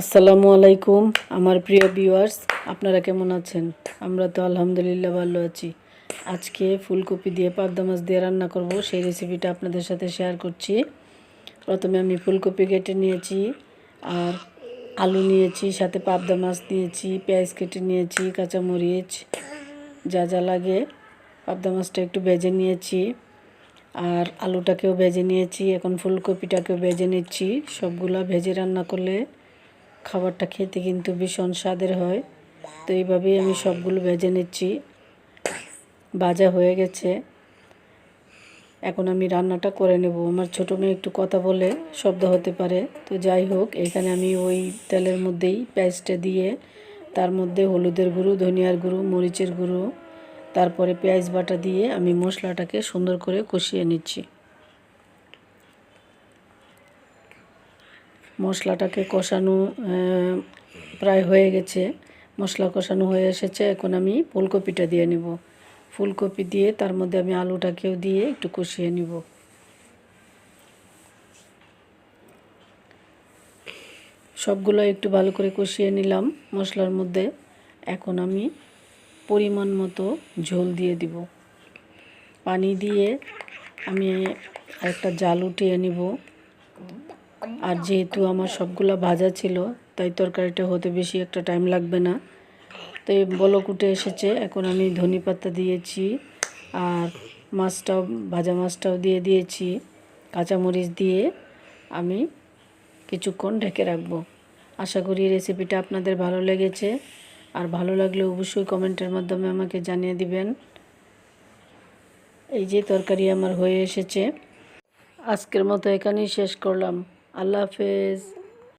আসসালামু আলাইকুম, আমার প্রিয় ভিউয়ার্স আপনারা কেমন আছেন? আমরা তো আলহামদুলিল্লাহ ভালো আছি। আজকে ফুলকপি দিয়ে পাবদা মাছ দিয়ে রান্না করব, সেই রেসিপিটা আপনাদের সাথে শেয়ার করছি। প্রথমে আমি ফুলকপি কেটে নিয়েছি, আর আলু নিয়েছি, সাথে পাবদা মাছ নিয়েছি, পেঁয়াজ কেটে নিয়েছি, কাঁচামরিচ, যা যা লাগে। পাবদা মাছটা একটু ভেজে নিয়েছি, আর আলুটাকেও ভেজে নিয়েছি, এখন ফুলকপিটাকেও ভেজে নিচ্ছি। সবগুলা ভেজে রান্না করলে খাবারটা খেতে কিন্তু ভীষণ স্বাদের হয়। তো এইভাবেই আমি সবগুলো ভেজে নিচ্ছি। ভাজা হয়ে গেছে। এখন আমি রান্নাটা করে নেব। আমার ছোটো মেয়ে একটু কথা বলে শব্দ হতে পারে। তো যাই হোক, এখানে আমি ওই তেলের মধ্যেই পেঁয়াজটা দিয়ে, তার মধ্যে হলুদের গুঁড়ো, ধনিয়ার গুঁড়ো, মরিচের গুঁড়ো, তারপরে পেঁয়াজ বাটা দিয়ে আমি মশলাটাকে সুন্দর করে কষিয়ে নিচ্ছি। মশলাটাকে কষানো প্রায় হয়ে গেছে। মশলা কষানো হয়ে এসেছে। এখন আমি ফুলকপিটা দিয়ে নিব। ফুলকপি দিয়ে তার মধ্যে আমি আলুটাকেও দিয়ে একটু কষিয়ে নিব। সবগুলো একটু ভালো করে কষিয়ে নিলাম মশলার মধ্যে। এখন আমি পরিমাণ মতো ঝোল দিয়ে দিব। পানি দিয়ে আমি একটা জাল উঠিয়ে নিব। আর যেহেতু আমার সবগুলো ভাজা ছিল, তাই তরকারিটা হতে বেশি একটা টাইম লাগবে না। তো বলক উঠে এসেছে, এখন আমি ধনে পাতা দিয়েছি আর মাছটাও, ভাজা মাছটাও দিয়ে দিয়েছি, কাঁচামরিচ দিয়ে আমি কিছুক্ষণ ঢেকে রাখব। আশা করি রেসিপিটা আপনাদের ভালো লেগেছে। আর ভালো লাগলে অবশ্যই কমেন্টের মাধ্যমে আমাকে জানিয়ে দিবেন। এই যে তরকারি আমার হয়ে এসেছে। আজকের মতো এখানেই শেষ করলাম। আল্লাহ হাফেজ